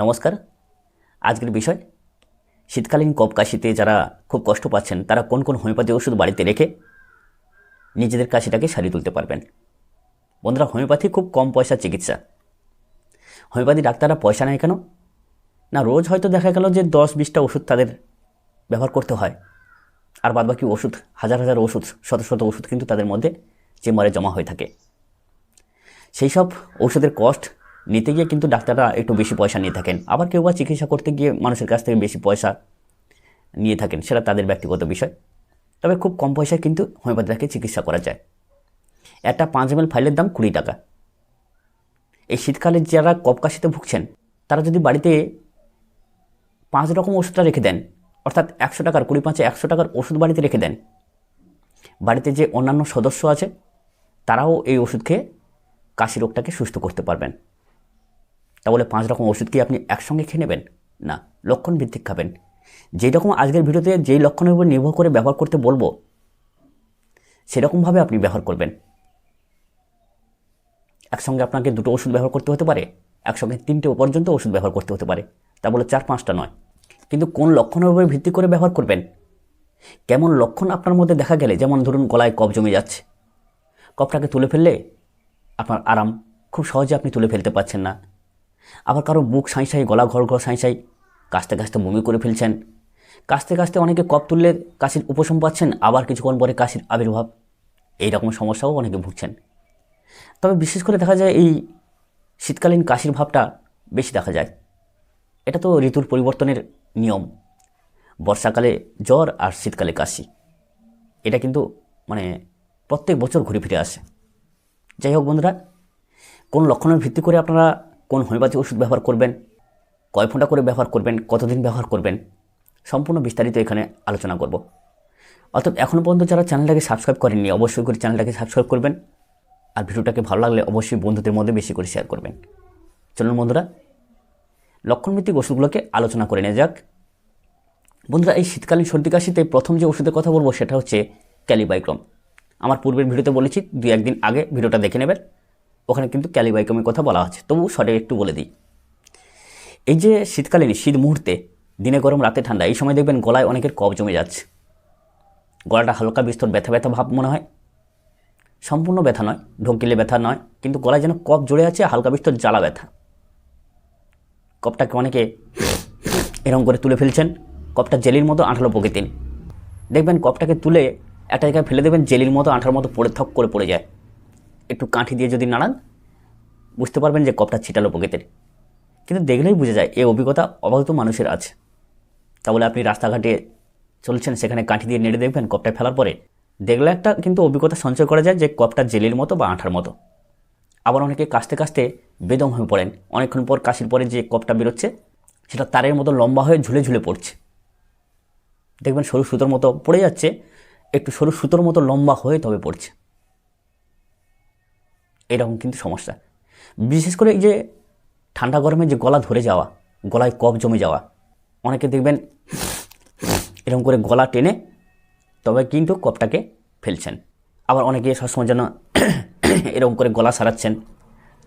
নমস্কার। আজকের বিষয়, শীতকালীন কপ কাশিতে যারা খুব কষ্ট পাচ্ছেন, তারা কোন কোন হোমিওপ্যাথি ওষুধ বাড়িতে রেখে নিজেদের কাশিটাকে সারিয়ে তুলতে পারবেন। বন্ধুরা, হোমিওপ্যাথি খুব কম পয়সার চিকিৎসা। হোমিওপ্যাথি ডাক্তাররা পয়সা নেয় কেন? না, রোজ হয়তো দেখা গেল যে দশ, বিশটা ওষুধ তাদের ব্যবহার করতে হয়। আর বাদবাকি ওষুধ, হাজার হাজার ওষুধ, শত শত ওষুধ কিন্তু তাদের মধ্যে চেম্বারে জমা হয়ে থাকে। সেই সব ওষুধের কস্ট নিতে গিয়ে কিন্তু ডাক্তাররা একটু বেশি পয়সা নিয়ে থাকেন। আবার কেউ বা চিকিৎসা করতে গিয়ে মানুষের কাছ থেকে বেশি পয়সা নিয়ে থাকেন, সেটা তাদের ব্যক্তিগত বিষয়। তবে খুব কম পয়সায় কিন্তু হোমিওপ্যাথিটাকে চিকিৎসা করা যায়। একটা পাঁচ এম ফাইলের দাম কুড়ি টাকা। এই শীতকালে যারা কপকাশিতে ভুগছেন, তারা যদি বাড়িতে পাঁচ রকম ওষুধটা রেখে দেন, অর্থাৎ একশো টাকার, কুড়ি পাঁচে একশো টাকার ওষুধ বাড়িতে রেখে দেন, বাড়িতে যে অন্যান্য সদস্য আছে, তারাও এই ওষুধ খেয়ে কাশি রোগটাকে সুস্থ করতে পারবেন। তাহলে পাঁচ রকম ওষুধ কি আপনি একসঙ্গে খেয়ে নেবেন? না লক্ষণ ভিত্তিক খাবেন। যেই রকম আজকের ভিডিওতে যেই লক্ষণের উপর নির্ভর করে ব্যবহার করতে বলব, সেরকমভাবে আপনি ব্যবহার করবেন। একসঙ্গে আপনাকে দুটো ওষুধ ব্যবহার করতে হতে পারে, একসঙ্গে তিনটে পর্যন্ত ওষুধ ব্যবহার করতে হতে পারে। তা বলে চার পাঁচটা নয়। কিন্তু কোন লক্ষণের উপরে ভিত্তি করে ব্যবহার করবেন? কেমন লক্ষণ আপনার মধ্যে দেখা গেলে, যেমন ধরুন গলায় কফ জমে যাচ্ছে, কফটাকে তুলে ফেললে আপনার আরাম খুব সহজে আপনি তুলে ফেলতে পারছেন না। আবার কারও বুক সাঁই সাঁই, গলা ঘর ঘর সাঁই সাঁই কাশতে কাশতে বমি করে ফেলছেন। কাশতে কাশতে অনেকে কফ তুললে কাশির উপশম পাচ্ছেন, আবার কিছুক্ষণ পরে কাশির আবির্ভাব। এই রকম সমস্যাও অনেকে ভুগছেন। তবে বিশেষ করে দেখা যায় এই শীতকালীন কাশির ভাবটা বেশি দেখা যায়। এটা তো ঋতুর পরিবর্তনের নিয়ম। বর্ষাকালে জ্বর আর শীতকালে কাশি। এটা কিন্তু মানে প্রত্যেক বছর ঘুরে ফিরে আসে। যাই হোক বন্ধুরা, কোন লক্ষণের ভিত্তি করে আপনারা কোন হোমিওপ্যাথি ওষুধ ব্যবহার করবেন, কয় ফোঁটা করে ব্যবহার করবেন, কতদিন ব্যবহার করবেন, সম্পূর্ণ বিস্তারিত এখানে আলোচনা করব। অর্থাৎ এখনও পর্যন্ত যারা চ্যানেলটাকে সাবস্ক্রাইব করেননি, অবশ্যই করে চ্যানেলটাকে সাবস্ক্রাইব করবেন। আর ভিডিওটাকে ভালো লাগলে অবশ্যই বন্ধুদের মধ্যে বেশি করে শেয়ার করবেন। চলুন বন্ধুরা, লক্ষণভিত্তিক ওষুধগুলোকে আলোচনা করে নেওয়া যাক। বন্ধুরা, এই শীতকালীন সর্দি কাশিতে প্রথম যে ওষুধের কথা বলব, সেটা হচ্ছে ক্যালিবাইক্রম। আমার পূর্বের ভিডিওতে বলেছি দু একদিন আগে ভিডিওটা দেখে নেবেন। ওখানে কিন্তু ক্যালিবাইক্রমের কথা বলা আছে তবু শর্টে একটু বলে দিই। এই যে শীতকালীন শীত মুহূর্তে, দিনে গরম, রাতে ঠান্ডা, এই সময় দেখবেন গলায় অনেকের কফ জমে যাচ্ছে। গলাটা হালকা বিস্তর ব্যথা ব্যথা ভাব মনে হয়। সম্পূর্ণ ব্যথা নয় ঢোকিলে ব্যথা নয়, কিন্তু গলায় যেন কফ জুড়ে আছে, হালকা বিস্তর জ্বালা ব্যথা। কপটাকে অনেকে এরকম করে তুলে ফেলছেন কপটা জেলির মতো আঠালো প্রকৃতির। দেখবেন কপটাকে তুলে একটা জায়গায় ফেলে দেবেন, জেলির মতো আঠার মতো পড়ে, থক করে পড়ে যায়। একটু কাঠি দিয়ে যদি নাড়ান, বুঝতে পারবেন যে কপটা ছিটালো প্রকৃতির কিন্তু দেখলেই বোঝা যায়, এই অভিজ্ঞতা অবগত মানুষের আছে। তাহলে আপনি রাস্তাঘাটে চলছেন, সেখানে কাঠি দিয়ে নেড়ে দেখবেন কপটা ফেলার পরে। দেখলে একটা কিন্তু অভিজ্ঞতা সঞ্চয় করা যায় যে কপটা জেলির মতো বা আঠার মতো। আবার অনেকে কাশতে কাশতে বেদম হয়ে পড়েন। অনেকক্ষণ পর কাশির পরে যে কপটা বেরোচ্ছে, সেটা তারের মতো লম্বা হয়ে ঝুলে ঝুলে পড়ছে। দেখবেন সরু সুতোর মতো পড়ে যাচ্ছে, একটু সরু সুতোর মতো লম্বা হয়ে তবে পড়ছে। এরকম কিন্তু সমস্যা। বিশেষ করে এই যে ঠান্ডা গরমে যে গলা ধরে যাওয়া, গলায় কফ জমে যাওয়া, অনেকে দেখবেন এরকম করে গলা টেনে তবে কিন্তু কপটাকে ফেলছেন। আবার অনেকে সবসময় যেন এরকম করে গলা সারাচ্ছেন।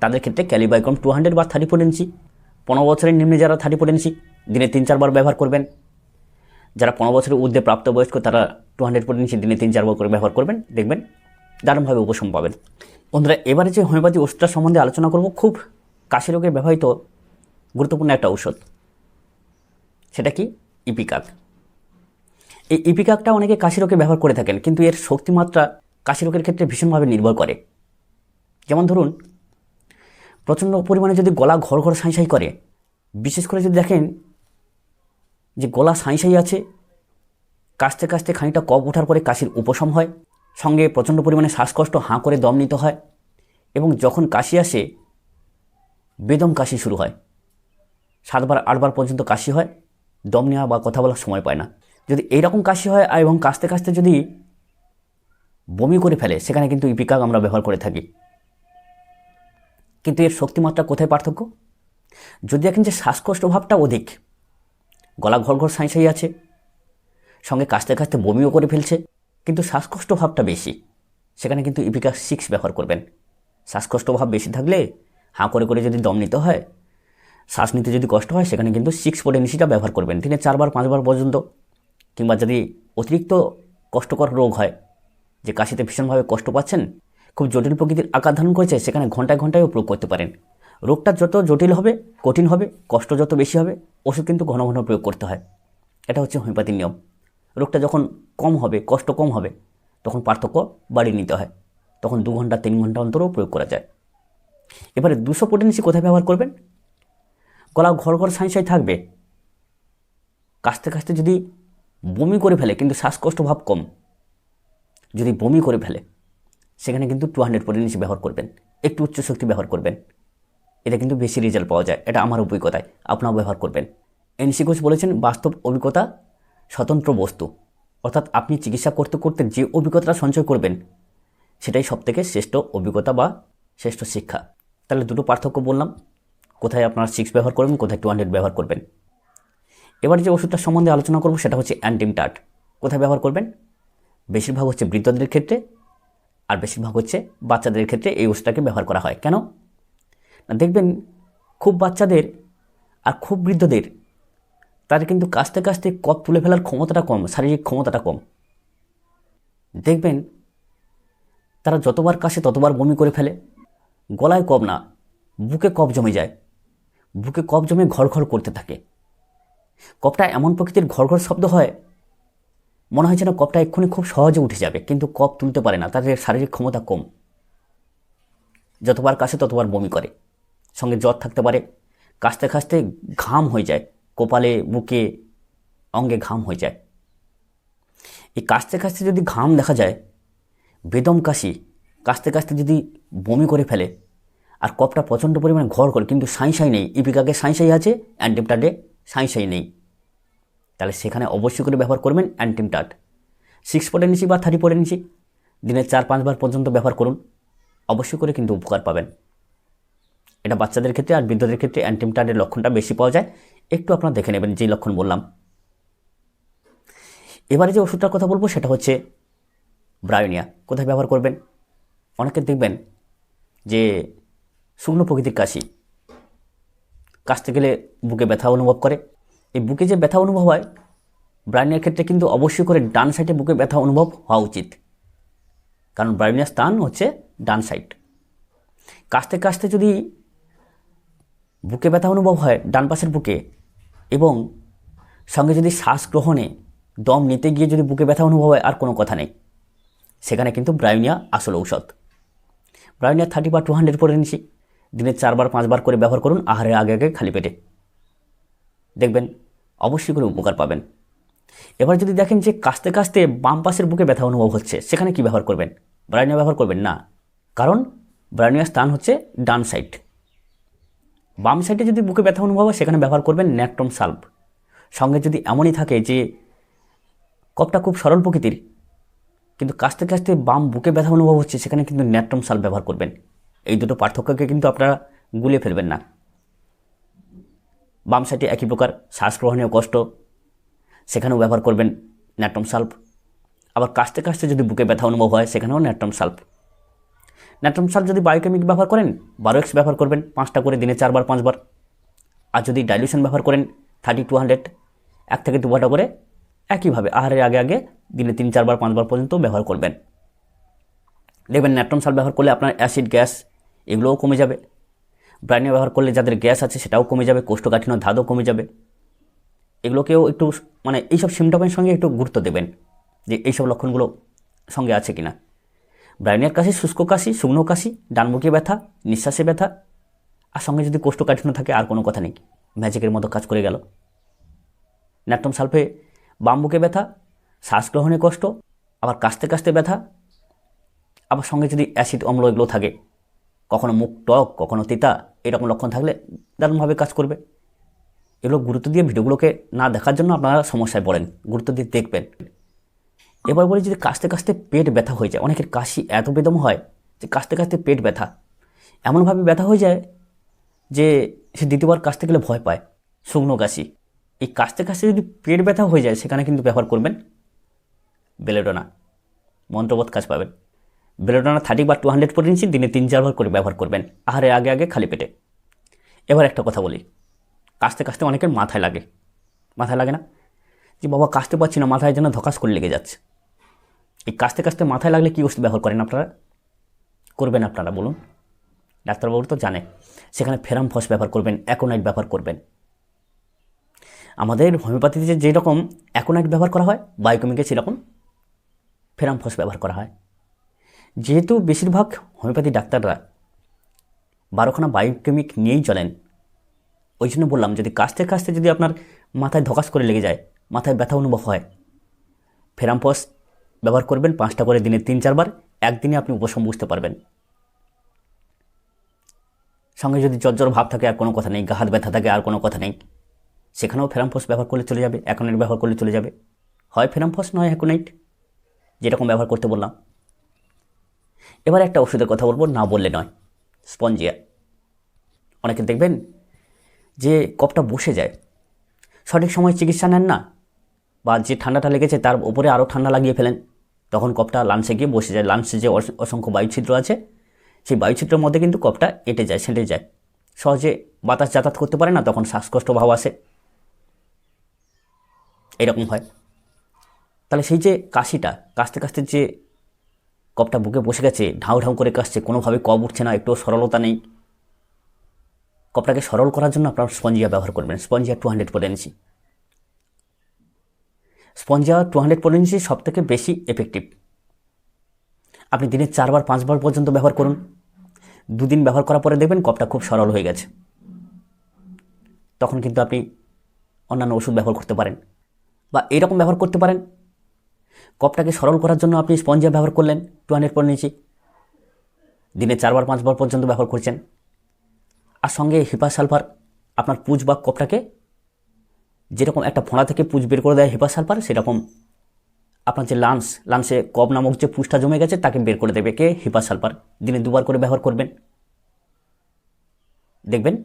তাদের ক্ষেত্রে ক্যালিবাইকম টু হান্ড্রেড বা থার্টি ফোর ইঞ্চি পনেরো বছরের নিম্নে যারা থার্টি ফোর ইঞ্চি দিনে তিন চারবার ব্যবহার করবেন। যারা পনেরো বছরের ঊর্ধ্বে প্রাপ্তবয়স্ক, তারা টু হান্ড্রেড ফোর ইঞ্চি দিনে তিন চারবার করে ব্যবহার করবেন। দেখবেন দারুণভাবে উপশম পাবেন। বন্ধুরা, এবারে যে হোমিওপ্যাথি ওষুধটা সম্বন্ধে আলোচনা করব, খুব কাশি রোগে ব্যবহৃত গুরুত্বপূর্ণ একটা ঔষধ। সেটা কি? ইপিকাক। এই ইপিকাকটা অনেকে কাশি রোগে ব্যবহার করে থাকেন, কিন্তু এর শক্তিমাত্রা কাশি রোগের ক্ষেত্রে ভীষণভাবে নির্ভর করে। যেমন ধরুন, প্রচণ্ড পরিমাণে যদি গলা ঘর ঘর সাঁই সাঁই করে, বিশেষ করে যদি দেখেন যে গলা সাঁই সাঁই আছে, কাশতে কাশতে খানিকটা কপ ওঠার পরে কাশির উপশম হয় সঙ্গে প্রচণ্ড পরিমাণে শ্বাসকষ্ট, হাঁ করে দম নিতে হয় এবং যখন কাশি আসে, বেদম কাশি শুরু হয়। সাতবার, আটবার পর্যন্ত কাশি হয়, দম নেওয়া বা কথা বলার সময় পায় না। যদি এইরকম কাশি হয় আর এবং কাশতে কাশতে যদি বমি করে ফেলে, সেখানে কিন্তু ইপিকাক আমরা ব্যবহার করে থাকি। কিন্তু এর শক্তিমাত্রা কোথায় পার্থক্য? যদি দেখেন যে শ্বাসকষ্ট ভাবটা অধিক, গলা ঘর ঘর সাঁই আছে, সঙ্গে কাশতে কাশতে বমিও করে ফেলছে কিন্তু শ্বাসকষ্ট ভাবটা বেশি। সেখানে কিন্তু ইপিকা সিক্স ব্যবহার করবেন। শ্বাসকষ্ট ভাব বেশি থাকলে হাঁ করে করে যদি দম নিতে হয়, শ্বাস নিতে যদি কষ্ট হয়, সেখানে কিন্তু সিক্স পোটেন্সিটা ব্যবহার করবেন। দিনে চারবার, পাঁচবার পর্যন্ত। কিংবা যদি অতিরিক্ত কষ্টকর রোগ হয়, যে কাশিতে ভীষণভাবে কষ্ট পাচ্ছেন, খুব জটিল প্রকৃতির আকার ধারণ করেছে, সেখানে ঘন্টায় ঘন্টায়ও প্রয়োগ করতে পারেন। রোগটা যত জটিল হবে, কঠিন হবে, কষ্ট যত বেশি হবে, ওষুধ কিন্তু ঘন ঘন প্রয়োগ করতে হয়। এটা হচ্ছে হোমিওপ্যাথির নিয়ম। রোগটা যখন কম হবে, কষ্ট কম হবে, তখন পার্থক্য বাড়িয়ে নিতে হয়। তখন দু ঘণ্টা, তিন ঘণ্টা অন্তরও প্রয়োগ করা যায়। এবারে দুশো পোটেন্সি কোথায় ব্যবহার করবেন? গলা ঘর ঘর সাঁই থাকবে। কাশতে কাশতে যদি বমি করে ফেলে, কিন্তু শ্বাসকষ্ট ভাব কম, যদি বমি করে ফেলে, সেখানে কিন্তু টু হান্ড্রেড পোটেন্সি ব্যবহার করবেন। একটু উচ্চ শক্তি ব্যবহার করবেন। এটা কিন্তু বেশি রেজাল্ট পাওয়া যায়। এটা আমার অভিজ্ঞতায়। আপনারাও ব্যবহার করবেন। এনসি কোচ বলেছেন, বাস্তব অভিজ্ঞতা স্বতন্ত্র বস্তু। অর্থাৎ আপনি চিকিৎসা করতে করতে যে অভিজ্ঞতাটা সঞ্চয় করবেন, সেটাই সবথেকে শ্রেষ্ঠ অভিজ্ঞতা বা শ্রেষ্ঠ শিক্ষা। তাহলে দুটো পার্থক্য বললাম। কোথায় আপনারা সিক্স ব্যবহার করবেন, কোথায় টু হান্ড্রেড ব্যবহার করবেন। এবার যে ওষুধটার সম্বন্ধে আলোচনা করব, সেটা হচ্ছে অ্যান্টিমটাট কোথায় ব্যবহার করবেন? বেশিরভাগ হচ্ছে বৃদ্ধদের ক্ষেত্রে, আর বেশিরভাগ হচ্ছে বাচ্চাদের ক্ষেত্রে এই ওষুধটাকে ব্যবহার করা হয়। কেন? না, দেখবেন খুব বাচ্চাদের আর খুব বৃদ্ধদের তাদের কিন্তু কাস্তে কাস্তে কপ তুলে ফেলার ক্ষমতাটা কম, শারীরিক ক্ষমতাটা কম। দেখবেন, তারা যতবার কাশে ততবার বমি করে ফেলে, গলায় কপ না, বুকে কপ জমে যায়। বুকে কপ জমে ঘরঘর করতে থাকে। কপটা এমন প্রকৃতির ঘরঘর শব্দ হয়, মনে হয় যেন কপটা এক্ষুনি খুব সহজে উঠে যাবে, কিন্তু কপ তুলতে পারে না, তাদের শারীরিক ক্ষমতা কম। যতবার কাশে ততবার বমি করে। সঙ্গে জ্বর থাকতে পারে কাশতে কাশতে ঘাম হয়ে যায়। কপালে, বুকে, অঙ্গে ঘাম হয়ে যায়। এই কাশতে কাশতে যদি ঘাম দেখা যায়, বেদম কাশি, কাশতে কাশতে যদি বমি করে ফেলে, আর কপটা প্রচণ্ড পরিমাণে ঘর করে, কিন্তু সাই সাই নেই, ইপিকাকে সাই সাই আছে অ্যান্টিমটাটে সাই সাই নেই, তাহলে সেখানে অবশ্যই করে ব্যবহার করবেন অ্যান্টিমটাট সিক্স পটেন্সি বা থার্টি পটেন্সি দিনে চার পাঁচবার পর্যন্ত ব্যবহার করুন, অবশ্যই করে কিন্তু উপকার পাবেন। এটা বাচ্চাদের ক্ষেত্রে আর বৃদ্ধদের ক্ষেত্রে অ্যান্টিমটাটের লক্ষণটা বেশি পাওয়া যায়। একটু আপনারা দেখে নেবেন যে লক্ষণ বললাম। এবারে যে ওষুধটার কথা বলব সেটা হচ্ছে ব্রায়োনিয়া। কোথায় ব্যবহার করবেন? অনেকে দেখবেন যে শুকনো প্রকৃতির কাশি কাশতে গেলে বুকে ব্যথা অনুভব করে। এই বুকে যে ব্যথা অনুভব হয়, ব্রায়োনিয়ার ক্ষেত্রে কিন্তু অবশ্যই করে ডান সাইডে বুকে ব্যথা অনুভব হওয়া উচিত। কারণ ব্রায়োনিয়ার স্থান হচ্ছে ডান সাইড কাশতে কাশতে যদি বুকে ব্যথা অনুভব হয়, ডান পাশের বুকে। এবং সঙ্গে যদি শ্বাস গ্রহণে দম নিতে গিয়ে যদি বুকে ব্যথা অনুভব হয়, আর কোনো কথা নেই। সেখানে কিন্তু ব্রায়োনিয়া আসল ঔষধ। ব্রায়োনিয়া থার্টি বা টু হান্ড্রেড করে নিচ্ছি দিনে চারবার, পাঁচবার করে ব্যবহার করুন, আহারের আগে আগে খালি পেটে। দেখবেন, অবশ্যই করে উপকার পাবেন। এবার যদি দেখেন যে কাস্তে কাস্তে বাম পাশের বুকে ব্যথা অনুভব হচ্ছে, সেখানে কি ব্যবহার করবেন? ব্রায়োনিয়া ব্যবহার করবেন না। কারণ ব্রায়োনিয়ার স্থান হচ্ছে ডান সাইড বাম সাইডে যদি বুকে ব্যথা অনুভব হয়, সেখানে ব্যবহার করবেন ন্যাট্রম সাল্ভ। সঙ্গে যদি এমনই থাকে যে কপটা খুব সরল প্রকৃতির, কিন্তু কাস্তে কাস্তে বাম বুকে ব্যথা অনুভব হচ্ছে, সেখানে কিন্তু ন্যাট্রম সাল্ভ ব্যবহার করবেন। এই দুটো পার্থক্যকে কিন্তু আপনারা গুলিয়ে ফেলবেন না। বাম সাইডে একই প্রকার শ্বাস গ্রহণেও কষ্ট, সেখানেও ব্যবহার করবেন ন্যাট্রম সাল্ভ। আবার কাস্তে কাস্তে যদি বুকে ব্যথা অনুভব হয়, সেখানেও ন্যাট্রম সাল্ভ। ন্যাট্রম সাল্ভ যদি বায়োকেমিক ব্যবহার করেন বারো এক্স ব্যবহার করবেন পাঁচটা করে দিনে চারবার, পাঁচবার। আর যদি ডাইলিউশন ব্যবহার করেন থার্টি টু হান্ড্রেড এক থেকে দু করে একইভাবে আহারের আগে আগে দিনে তিন, চারবার, পাঁচবার পর্যন্ত ব্যবহার করবেন। দেখবেন ন্যাট্রম সাল ব্যবহার করলে আপনার অ্যাসিড গ্যাস এগুলোও কমে যাবে। ব্রাইনে ব্যবহার করলে যাদের গ্যাস আছে সেটাও কমে যাবে, কোষ্ঠকাঠিন্য ধাতও কমে যাবে। এগুলোকেও একটু মানে এইসব সিমটমের সঙ্গে একটু গুরুত্ব দেবেন যে এইসব লক্ষণগুলো সঙ্গে আছে কিনা। ব্রাইনের কাশি, শুষ্ক কাশি, শুকনো কাশি, ডানমুখী ব্যথা, নিঃশ্বাসে ব্যথা, আর সঙ্গে যদি কোষ্ঠকাঠিন্য থাকে, আর কোনো কথা নেই। ম্যাজিকের মতো কাজ করে গেল। ন্যাট্রম সালফে বাম বুকে ব্যথা শ্বাস গ্রহণে কষ্ট, আবার কাশতে কাশতে ব্যথা, আবার সঙ্গে যদি অ্যাসিড অম্ল এগুলো থাকে, কখনো মুখ টক, কখনো তিতা, এরকম লক্ষণ থাকলে দারুণভাবে কাজ করবে। এগুলো গুরুত্ব দিয়ে ভিডিওগুলোকে না দেখার জন্য আপনারা সমস্যায় পড়েন। গুরুত্ব দিয়ে দেখবেন। এবার বলি যদি কাশতে কাশতে পেট ব্যথা হয়ে যায়, অনেকের কাশি এত বেদম হয় যে কাশতে কাশতে পেট ব্যথা। এমনভাবে ব্যথা হয়ে যায় যে সে দ্বিতীয়বার কাশতে গেলে ভয় পায়, শুকনো কাশি। এই কাশতে কাশতে যদি পেট ব্যথা হয়ে যায়, সেখানে কিন্তু ব্যবহার করবেন বেলেডোনা, মন্ত্রবোধ কাজ পাবেন। বেলেডোনা থার্টি বা টু হান্ড্রেড পটেন্সি দিনে তিন চারবার করে ব্যবহার করবেন, আহারে আগে আগে খালি পেটে। এবার একটা কথা বলি, কাশতে কাশতে অনেকের মাথায় লাগে। মাথায় লাগে না? যে বাবা, কাশতে পারছি না, মাথায় যেন ধকাস করে লেগে যাচ্ছে। এই কাশতে কাশতে মাথায় লাগলে কী ওষুধ ব্যবহার করেন আপনারা? করবেন আপনারা, বলুন। ডাক্তারবাবু তো জানে, সেখানে ফেরাম ফস ব্যবহার করবেন, অ্যাকোনাইট ব্যবহার করবেন। আমাদের হোমিওপ্যাথিতে যে যেরকম অ্যাকোনাইট ব্যবহার করা হয় বায়োকেমিকে সেরকম ফেরাম ফস ব্যবহার করা হয়। যেহেতু বেশিরভাগ হোমিওপ্যাথি ডাক্তাররা বারোখানা বায়োকেমিক নিয়েই চলেন, ওই জন্য বললাম, যদি কাশতে কাশতে যদি আপনার মাথায় ধকাস করে লেগে যায়, মাথায় ব্যথা অনুভব হয় ফেরাম্পস ব্যবহার করবেন পাঁচটা করে দিনে তিন চারবার, একদিনে আপনি উপশম বুঝতে পারবেন। সঙ্গে যদি জ্বর ভাব থাকে, আর কোনো কথা নেই, গা হাত ব্যথা থাকে, আর কোনো কথা নেই, সেখানেও ফেরামফস ব্যবহার করলে চলে যাবে অ্যাকোনাইট ব্যবহার করলে চলে যাবে। হয় ফেরামফস নয় অ্যাকোনাইট যেরকম ব্যবহার করতে বললাম। এবার একটা ওষুধের কথা বলব, না বললে নয়, স্পঞ্জিয়া। অনেকে দেখবেন যে কপটা বসে যায়, সঠিক সময় চিকিৎসা নেন না, বা যে ঠান্ডাটা লেগেছে তার উপরে আরও ঠান্ডা লাগিয়ে ফেলেন। তখন কপটা লাঞ্চে গিয়ে বসে যায়। লাঞ্চে যে অস- অসংখ্য বায়ুছিদ্র আছে, সেই বায়ুছিদ্রের মধ্যে কিন্তু কপটা এঁটে যায়, সেঁটে যায়। সহজে বাতাস যাতায়াত করতে পারে না, তখন শ্বাসকষ্ট ভাব আসে। এরকম হয়। তাহলে সেই যে কাশিটা, কাশতে কাশতে যে কপটা বুকে বসে গেছে, ঢাউ ঢাউ করে কাশছে, কোনোভাবে কপ উঠছে না একটু সরলতা নেই। কপটাকে সরল করার জন্য আপনার স্পঞ্জিয়া ব্যবহার করবেন। স্পঞ্জিয়া টু হান্ড্রেড পোটেন্সি স্পঞ্জিয়া টু হান্ড্রেড পোটেন্সি সব থেকে বেশি এফেক্টিভ আপনি দিনে চারবার, পাঁচবার পর্যন্ত ব্যবহার করুন। দুদিন ব্যবহার করার পরে দেখবেন কপটা খুব সরল হয়ে গেছে। তখন কিন্তু আপনি অন্যান্য ওষুধ ব্যবহার করতে পারেন বা এইরকম ব্যবহার করতে পারেন। কপটাকে সরল করার জন্য আপনি স্পঞ্জিয়া ব্যবহার করলেন টু হান্ড্রেড পোটেন্সি দিনে চারবার, পাঁচবার পর্যন্ত ব্যবহার করছেন। আর সঙ্গে হিপা সালফার, আপনার পুজ বা কপটাকে যেরকম একটা ফোঁড়া থেকে পুজ বের করে দেয় হিপা সালফার, সেরকম আপনার যে লান্স, লান্সে কব নামক যে পুষ্টা জমে গেছে, তাকে বের করে দেবে কে? হিপা সালফার। দিনে দুবার করে ব্যবহার করবেন। দেখবেন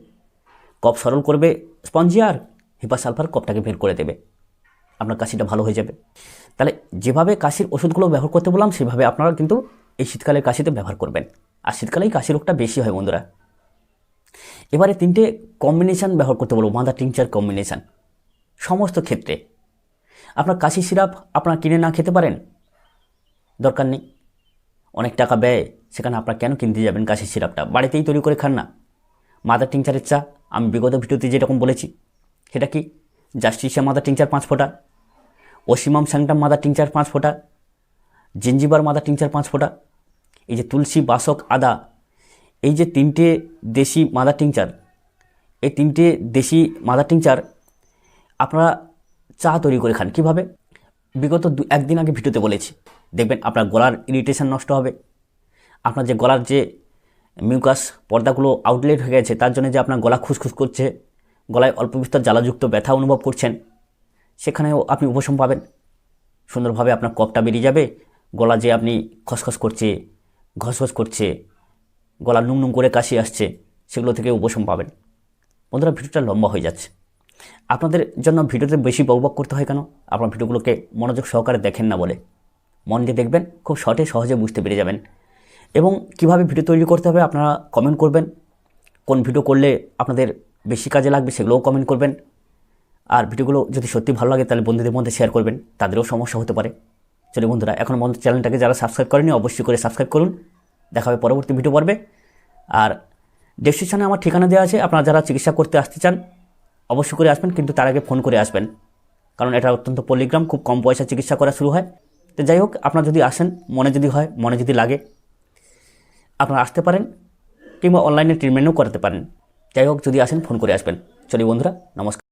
কপ সরল করবে স্পঞ্জিয়া আর হিপা সালফার কপটাকে বের করে দেবে। আপনার কাশিটা ভালো হয়ে যাবে। তাহলে যেভাবে কাশির ওষুধগুলো ব্যবহার করতে বললাম, সেভাবে আপনারা কিন্তু এই শীতকালে কাশিতে ব্যবহার করবেন। আর শীতকালেই কাশি রোগটা বেশি হয় বন্ধুরা। এবারে তিনটে কম্বিনেশান ব্যবহার করতে বলব, মাদার টিংচার কম্বিনেশান সমস্ত ক্ষেত্রে। আপনার কাশি সিরাপ আপনারা কিনে না খেতে পারেন? দরকার নেই। অনেক টাকা ব্যয়, সেখানে আপনারা কেন কিনতে যাবেন কাশি সিরাপটা? বাড়িতেই তৈরি করে খান না। মাদার টিংচারের চা, আমি বিগত ভিডিওতে যেরকম বলেছি, সেটা কি জাস্টিসিয়া মাদার টিংচার পাঁচ ফোঁটা, অসীমাম স্যাংটাম মাদার টিংচার পাঁচ ফোঁটা, জিঞ্জিবার মাদার টিংচার পাঁচ ফোঁটা, এই যে তুলসী বাসক আদা, এই যে তিনটে দেশি মাদার টিংচার, এই তিনটে দেশি মাদার টিংচার আপনারা চা তৈরি করে খান। কীভাবে? বিগত দু, একদিন আগে ভিডিওতে বলেছি। দেখবেন আপনার গলার ইরিটেশন নষ্ট হবে। আপনার যে গলার যে মিউকাস পর্দাগুলো আউটলেট হয়ে গেছে, তার জন্য যে আপনার গলা খুসখুস করছে, গলায় অল্প বিস্তর জ্বালাযুক্ত ব্যথা অনুভব করছেন, সেখানেও আপনি উপশম পাবেন। সুন্দরভাবে আপনার কপটা বেরিয়ে যাবে, গলা যে আপনি খসখস করছে ঘসঘস করছে, গলা নুম নুম করে কাশি আসছে, সেগুলো থেকে উপশম পাবেন। বন্ধুরা, ভিডিওটা লম্বা হয়ে যাচ্ছে। আপনাদের জন্য ভিডিওতে বেশি বকবক করতে হয় কেন? আপনার ভিডিওগুলোকে মনোযোগ সহকারে দেখেন না বলে। মন দিয়ে দেখবেন, খুব শর্টে সহজে বুঝতে পেরে যাবেন। এবং কীভাবে ভিডিও তৈরি করতে হবে আপনারা কমেন্ট করবেন। কোন ভিডিও করলে আপনাদের বেশি কাজে লাগবে সেগুলোও কমেন্ট করবেন। আর ভিডিওগুলো যদি সত্যি ভালো লাগে তাহলে বন্ধুদের মধ্যে শেয়ার করবেন, তাদেরও সমস্যা হতে পারে। চলে বন্ধুরা, এখন বন্ধু চ্যানেলটাকে যারা সাবস্ক্রাইব করেনি, অবশ্যই করে সাবস্ক্রাইব করুন। দেখা হবে পরবর্তী ভিডিও পর্বে। আর ডেসক্রিপশানে আমার ঠিকানা দেওয়া আছে, আপনারা যারা চিকিৎসা করতে আসতে চান অবশ্যই করে আসবেন, কিন্তু তার আগে ফোন করে আসবেন। কারণ এটা অত্যন্ত পল্লিগ্রাম খুব কম পয়সা চিকিৎসা করা শুরু হয়। তো যাই হোক, আপনারা যদি আসেন, মনে যদি হয়, মনে যদি লাগে, আপনারা আসতে পারেন, কিংবা অনলাইনে ট্রিটমেন্টও করাতে পারেন। যাই হোক, যদি আসেন, ফোন করে আসবেন। চলি বন্ধুরা, নমস্কার।